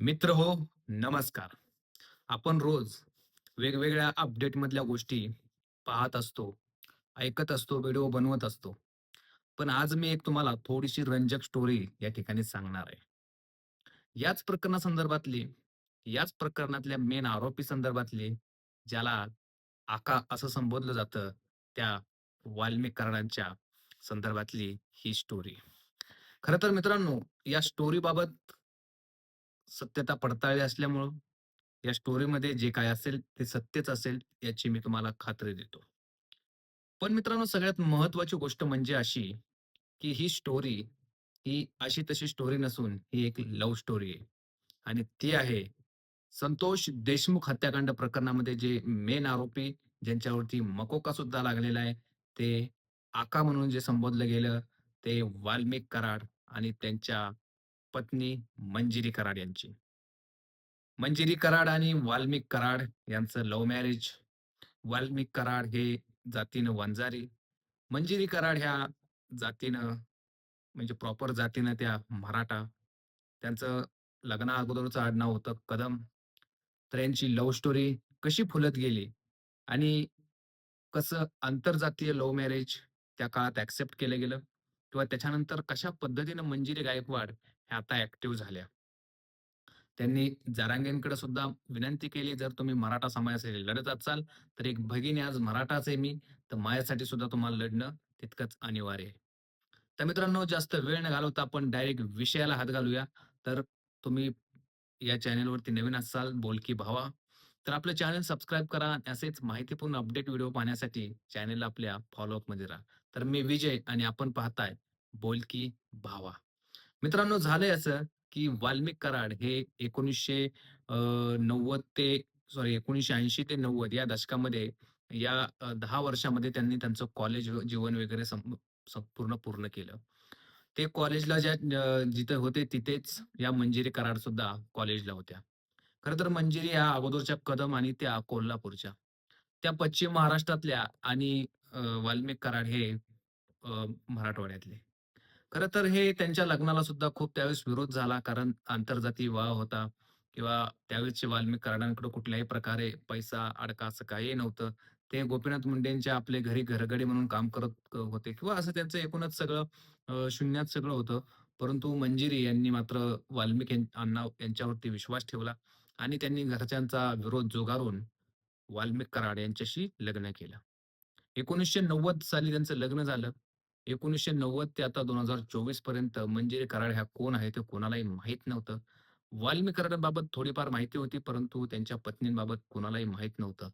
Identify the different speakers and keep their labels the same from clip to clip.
Speaker 1: मित्र हो नमस्कार. आपण रोज वेगवेगळ्या अपडेट मधल्या गोष्टी पाहत असतो ऐकत असतो व्हिडिओ बनवत असतो. पण आज मी एक तुम्हाला थोडीशी रंजक स्टोरी या ठिकाणी सांगणार आहे. याच प्रकरणासंदर्भातली याच प्रकरणातल्या मेन आरोपी संदर्भातली ज्याला आका असं संबोधलं जातं त्या वाल्मिक कराडांच्या संदर्भातली ही स्टोरी खर तर मित्रांनो या स्टोरी बाबत सत्यता पडताळली असल्यामुळं या स्टोरीमध्ये जे काय असेल ते सत्यच असेल याची मी तुम्हाला खात्री देतो. पण मित्रांनो सगळ्यात महत्वाची गोष्ट म्हणजे अशी, की ही स्टोरी ही अशी तशी स्टोरी नसून ही एक लव्ह स्टोरी आहे आणि ती आहे संतोष देशमुख हत्याकांड प्रकरणामध्ये जे मेन आरोपी ज्यांच्यावरती मकोका सुद्धा लागलेला आहे, ते आका म्हणून जे संबोधलं गेलं ते वाल्मिक कराड आणि त्यांच्या पत्नी मंजिरी कराड यांची. मंजिरी कराड आणि वाल्मिक कराड यांचं लव्ह मॅरेज. वाल्मिक कराड हे जातीनं वंजारी. मंजिरी कराड ह्या जातीनं म्हणजे प्रॉपर जातीनं त्या मराठा. त्यांचं लग्ना अगोदरचं आडनाव होतं कदम. तर यांची लव्ह स्टोरी कशी फुलत गेली आणि कसं आंतरजातीय लव्ह मॅरेज त्या काळात ऍक्सेप्ट केलं गेलं किंवा त्याच्यानंतर कशा पद्धतीनं मंजिरी गायकवाड आता ऍक्टिव्ह झाल्या. त्यांनी जारांगेंकडे सुद्धा विनंती केली, "जर तुम्ही मराठा समाजासाठी लढत असाल, तर एक भगिनी आज मराठाच आहे मी, तर माझ्यासाठी सुद्धा तुम्हाला लढणं तितकंच अनिवार्य आहे." तर मित्रांनो जास्त वेळ न घालवता आपण डायरेक्ट विषयाला हात घालूया. तर तुम्ही या चॅनलवरती नवीन असाल, बोलकी भावा, तर आपलं चॅनल सबस्क्राईब करा आणि असेच माहितीपूर्ण अपडेट व्हिडिओ पाहण्यासाठी चॅनल आपल्या फॉलोअपमध्ये राहा. तर मी विजय आणि आपण पाहताय बोलकी भावा. मित्रांनो झालंय असं, की वाल्मिक कराड हे एकोणीसशे नव्वद ते सॉरी 1980 ते 90 या दशकामध्ये या दहा वर्षामध्ये त्यांनी त्यांचं कॉलेज जीवन वगैरे संपूर्ण पूर्ण केलं. ते कॉलेजला ज्या जिथे होते तिथेच या मंजिरी कराड सुद्धा कॉलेजला होत्या. खर तर मंजिरी ह्या अगोदरच्या कदम आणि त्या कोल्हापूरच्या. त्या पश्चिम महाराष्ट्रातल्या आणि वाल्मिक कराड हे मराठवाड्यातले. खरं तर हे त्यांच्या लग्नाला सुद्धा खूप त्यावेळेस विरोध झाला. कारण आंतरजातीय विवाह होता किंवा त्यावेळेसचे वाल्मिक कराडांकडे कुठल्याही प्रकारे पैसा, अडका असं काही नव्हतं. ते गोपीनाथ मुंडेंच्या आपले घरी घरगडी म्हणून काम करत होते किंवा असं त्यांचं एकूणच सगळं शून्यात सगळं होतं. परंतु मंजिरी यांनी मात्र वाल्मिक अण्णा यांच्यावरती विश्वास ठेवला आणि त्यांनी घरच्यांचा विरोध जोगारून वाल्मिक कराड यांच्याशी लग्न केलं. 1990 साली त्यांचं लग्न झालं. 1990 ते आता 2024 पर्यंत मंजिरी कराड ह्या कोण आहेत ते कोणालाही माहीत नव्हतं. वाल्मिक थोडीफार माहिती होती, परंतु त्यांच्या पत्नींबाबत कोणालाही माहीत नव्हतं.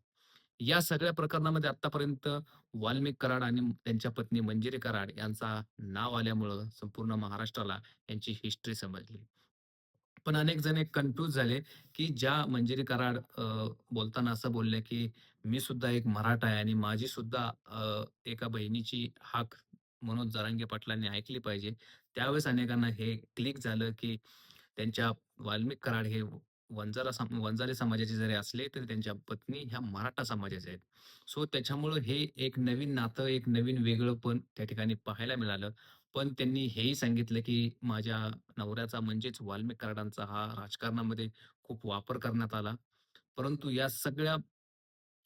Speaker 1: या सगळ्या प्रकरणामध्ये आतापर्यंत वाल्मिक कराड आणि त्यांच्या पत्नी मंजिरी कराड यांचा नाव आल्यामुळं संपूर्ण महाराष्ट्राला यांची हिस्ट्री समजली. पण अनेक जण एक कन्फ्यूज झाले, की ज्या मंजिरी कराड बोलताना असं बोलले की "मी सुद्धा एक मराठा आहे आणि माझी सुद्धा एका बहिणीची हाक मनोज जारांगे पाटलांनी ऐकली पाहिजे." त्यावेळेस अनेकांना हे क्लिक झालं, की त्यांच्या वाल्मिक कराड हे वंजारा सम वंजारी समाजाचे जरी असले, तरी त्यांच्या पत्नी ह्या मराठा समाजाच्या आहेत. सो त्याच्यामुळं हे एक नवीन नातं, एक नवीन वेगळं पण त्या ठिकाणी पाहायला मिळालं. पण त्यांनी हेही सांगितलं, की माझ्या नवऱ्याचा म्हणजेच वाल्मिक कराडांचा हा राजकारणामध्ये खूप वापर करण्यात आला. परंतु या सगळ्या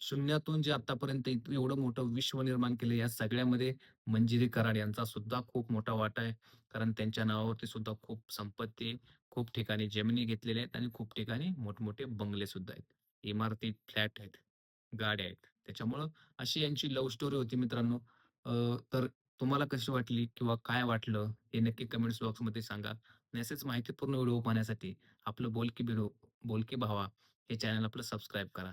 Speaker 1: शून्यातून जे आतापर्यंत एवढं मोठं विश्व निर्माण केलं, या सगळ्यामध्ये मंजिरी कराड यांचा सुद्धा खूप मोठा वाटा आहे. कारण त्यांच्या नावावरती सुद्धा खूप संपत्ती खूप ठिकाणी जमिनी घेतलेल्या आहेत आणि खूप ठिकाणी मोठमोठे बंगले सुद्धा आहेत. इमारती, फ्लॅट आहेत, गाड्या आहेत. त्याच्यामुळं अशी यांची लव्ह स्टोरी होती मित्रांनो. तर तुम्हाला कशी वाटली किंवा काय वाटलं हे नक्की कमेंट्स बॉक्समध्ये सांगा. आणि असेच माहितीपूर्ण व्हिडिओ पाहण्यासाठी आपलं बोलकी बिडो बोलकी भावा हे चॅनल आपलं सबस्क्राईब करा.